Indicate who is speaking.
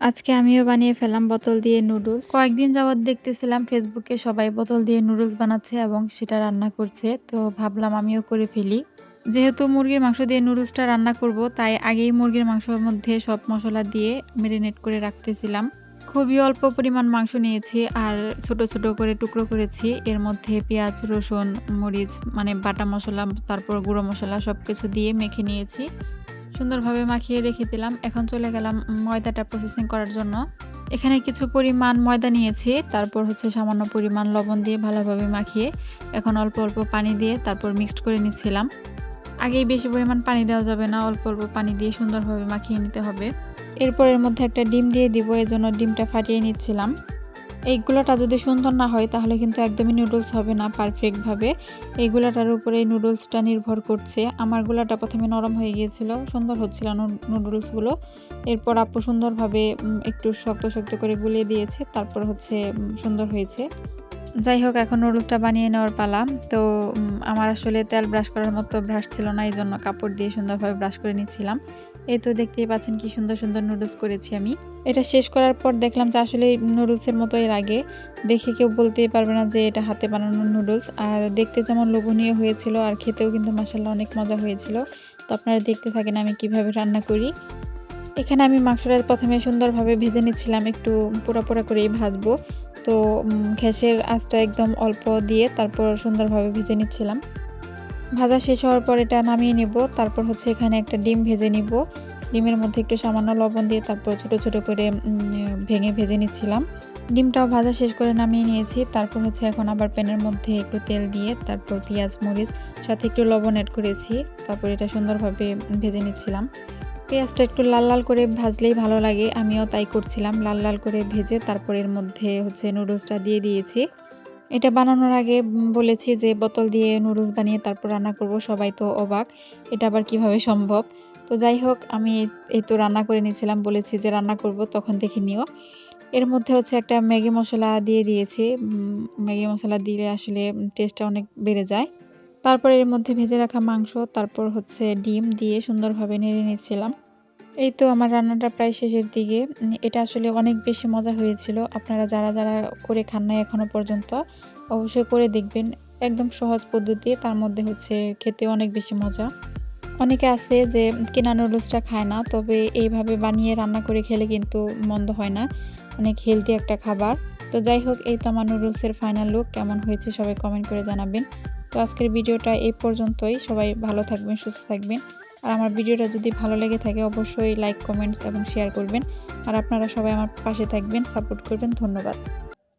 Speaker 1: আজকে আমিও বানিয়ে ফেলাম বোতল দিয়ে নুডলস। কয়েকদিন যাবৎ দেখতেছিলাম ফেসবুকে সবাই বোতল দিয়ে নুডলস বানাচ্ছে এবং সেটা রান্না করছে, তো ভাবলাম আমিও করে ফেলি। যেহেতু মুরগির মাংস দিয়ে নুডলসটা রান্না করব, তাই আগেই মুরগির মাংসের মধ্যে সব মশলা দিয়ে ম্যারিনেট করে রাখতেছিলাম। খুবই অল্প পরিমাণ মাংস নিয়েছি আর ছোট ছোট করে টুকরো করেছি। এর মধ্যে পেঁয়াজ, রসুন, মরিচ মানে বাটা মশলা, তারপর গুঁড়ো মশলা সব কিছু দিয়ে মেখে নিয়েছি। সুন্দরভাবে মাখিয়ে রেখে দিলাম এখন চলে গেলাম ময়দাটা প্রসেসিং করার জন্য। এখানে কিছু পরিমাণ ময়দা নিয়েছি, তারপর হচ্ছে সামান্য পরিমাণ লবণ দিয়ে ভালোভাবে মাখিয়ে এখন অল্প অল্প পানি দিয়ে তারপর মিক্সড করে নিচ্ছিলাম। আগেই বেশি পরিমাণ পানি দেওয়া যাবে না, অল্প অল্প পানি দিয়ে সুন্দরভাবে মাখিয়ে নিতে হবে। এরপর এর মধ্যে একটা ডিম দিয়ে দিব এই জন্য ডিমটা ফাটিয়ে নিচ্ছিলাম। এই গুলাটা যদি সুন্দর না হয়, তাহলে কিন্তু একদমই নুডলস হবে না পারফেক্টভাবে এইগুলাটার উপরে নুডলসটা নির্ভর করছে। আমার গুলাটা প্রথমে নরম হয়ে গিয়েছিল, সুন্দর হচ্ছিল নুডলসগুলো এরপর আপু সুন্দরভাবে একটু শক্ত শক্ত করে গুলিয়ে দিয়েছে, তারপর হচ্ছে সুন্দর হয়েছে। যাই হোক এখন নুডলসটা বানিয়ে নেওয়ার পালা। তো আমার আসলে তেল ব্রাশ করার মতো ব্রাশ ছিল না, এই জন্য কাপড় দিয়ে সুন্দরভাবে ব্রাশ করে নিচ্ছিলাম। এই তো দেখতেই পাচ্ছেন কি সুন্দর সুন্দর নুডলস করেছি আমি। এটা শেষ করার পর দেখলাম যে আসলে নুডলসের মতো এর আগে দেখে কেউ বলতেই পারবে না যে এটা হাতে বানানো নুডলস আর দেখতে যেমন লোভনীয় হয়েছিল, আর খেতেও কিন্তু মাসাল্লাহ অনেক মজা হয়েছিল। তো আপনারা দেখতে থাকেন আমি কীভাবে রান্না করি। এখানে আমি মাংসটা প্রথমে সুন্দরভাবে ভেজে নিচ্ছিলাম, একটু পোড়া পোড়া করেই ভাজবো। তো ঘ্যাসের আঁচটা একদম অল্প দিয়ে তারপর সুন্দরভাবে ভেজে নিচ্ছিলাম। ভাজা শেষ হওয়ার পর এটা নামিয়ে নেব। তারপর হচ্ছে এখানে একটা ডিম ভেজে নিব। ডিমের মধ্যে একটু সামান্য লবণ দিয়ে তারপর ছোট ছোট করে ভেঙে ভেজে নিচ্ছিলাম। ডিমটাও ভাজা শেষ করে নামিয়ে নিয়েছি। তারপর হচ্ছে এখন আবার প্যানের মধ্যে একটু তেল দিয়ে তারপর পেঁয়াজ, মরিচ, সাথে একটু লবণ অ্যাড করেছি। তারপর এটা সুন্দরভাবে ভেজে নিচ্ছিলাম। পেঁয়াজটা একটু লাল লাল করে ভাজলেই ভালো লাগে। আমিও তাই করছিলাম, লাল লাল করে ভেজে তারপর এর মধ্যে হচ্ছে নুডলসটা দিয়ে দিয়েছি। এটা বানানোর আগে বলেছি যে বোতল দিয়ে নুডলস বানিয়ে তারপর রান্না করব, সবাই তো অবাক। এটা আবার কীভাবে সম্ভব? তো যাই হোক, আমি এই তো রান্না করে নিয়েছিলাম, বলেছি যে রান্না করব, তখন দেখে নিও। এর মধ্যে হচ্ছে একটা ম্যাগি মশলা দিয়ে দিয়েছি। ম্যাগি মশলা দিলে আসলে টেস্টটা অনেক বেড়ে যায়। তারপর এর মধ্যে ভেজে রাখা মাংস, তারপর হচ্ছে ডিম দিয়ে সুন্দরভাবে নেড়ে নিচ্ছিলাম। এই তো আমার রান্নাটা প্রায় শেষের দিকে। এটা আসলে অনেক বেশি মজা হয়েছিল। আপনারা যারা যারা করে খান নাই এখনও পর্যন্ত, অবশ্যই করে দেখবেন। একদম সহজ পদ্ধতি, তার মধ্যে হচ্ছে খেতে অনেক বেশি মজা। অনেকে আছে যে কেনা নুডলসটা খায় না, তবে এইভাবে বানিয়ে রান্না করে খেলে কিন্তু মন্দ হয় না। অনেক হেলদি একটা খাবার। তো যাই হোক, এই তো আমার নুডলসের ফাইনাল লুক কেমন হয়েছে সবাই কমেন্ট করে জানাবেন। তো আজকের ভিডিওটা এই পর্যন্তই। সবাই ভালো থাকবেন, সুস্থ থাকবেন। আর আমার ভিডিওটা যদি ভালো লেগে থাকে, অবশ্যই লাইক কমেন্টস এবং শেয়ার করবেন। আর আপনারা সবাই আমার পাশে থাকবেন সাপোর্ট করবেন। ধন্যবাদ।